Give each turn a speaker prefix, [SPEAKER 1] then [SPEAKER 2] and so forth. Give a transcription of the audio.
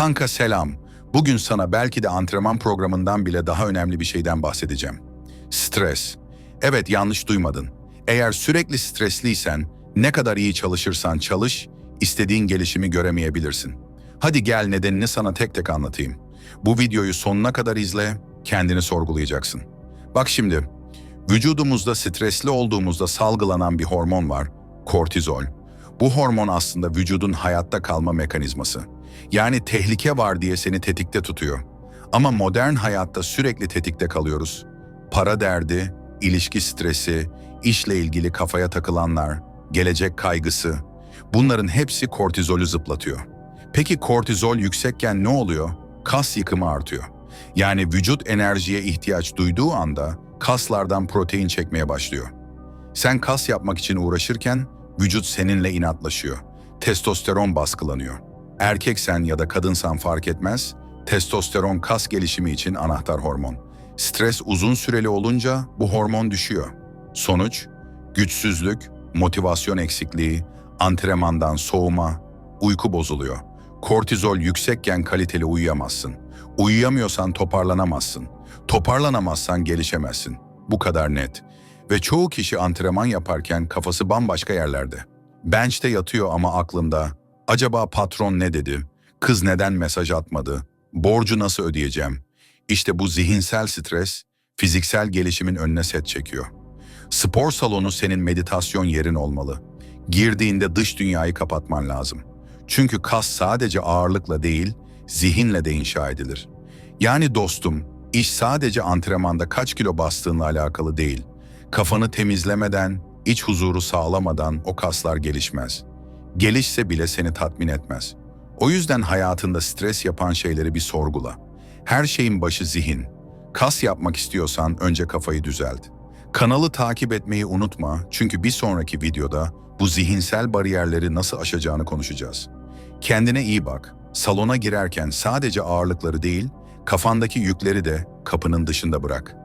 [SPEAKER 1] Kanka selam. Bugün sana belki de antrenman programından bile daha önemli bir şeyden bahsedeceğim. Stres. Evet yanlış duymadın. Eğer sürekli stresliysen, ne kadar iyi çalışırsan çalış, istediğin gelişimi göremeyebilirsin. Hadi gel nedenini sana tek tek anlatayım. Bu videoyu sonuna kadar izle, kendini sorgulayacaksın. Bak şimdi, vücudumuzda stresli olduğumuzda salgılanan bir hormon var, kortizol. Bu hormon aslında vücudun hayatta kalma mekanizması. Yani tehlike var diye seni tetikte tutuyor. Ama modern hayatta sürekli tetikte kalıyoruz. Para derdi, ilişki stresi, işle ilgili kafaya takılanlar, gelecek kaygısı. Bunların hepsi kortizolü zıplatıyor. Peki kortizol yüksekken ne oluyor? Kas yıkımı artıyor. Yani vücut enerjiye ihtiyaç duyduğu anda kaslardan protein çekmeye başlıyor. Sen kas yapmak için uğraşırken vücut seninle inatlaşıyor. Testosteron baskılanıyor. Erkeksen ya da kadınsan fark etmez, testosteron kas gelişimi için anahtar hormon. Stres uzun süreli olunca bu hormon düşüyor. Sonuç, güçsüzlük, motivasyon eksikliği, antrenmandan soğuma, uyku bozuluyor. Kortizol yüksekken kaliteli uyuyamazsın. Uyuyamıyorsan toparlanamazsın. Toparlanamazsan gelişemezsin. Bu kadar net. Ve çoğu kişi antrenman yaparken kafası bambaşka yerlerde. Bench'te yatıyor ama aklında acaba patron ne dedi? Kız neden mesaj atmadı? Borcu nasıl ödeyeceğim? İşte bu zihinsel stres fiziksel gelişimin önüne set çekiyor. Spor salonu senin meditasyon yerin olmalı. Girdiğinde dış dünyayı kapatman lazım. Çünkü kas sadece ağırlıkla değil, zihinle de inşa edilir. Yani dostum, iş sadece antrenmanda kaç kilo bastığınla alakalı değil. Kafanı temizlemeden, iç huzuru sağlamadan o kaslar gelişmez. Gelişse bile seni tatmin etmez. O yüzden hayatında stres yapan şeyleri bir sorgula. Her şeyin başı zihin. Kas yapmak istiyorsan önce kafayı düzelt. Kanalı takip etmeyi unutma çünkü bir sonraki videoda bu zihinsel bariyerleri nasıl aşacağını konuşacağız. Kendine iyi bak. Salona girerken sadece ağırlıkları değil, kafandaki yükleri de kapının dışında bırak.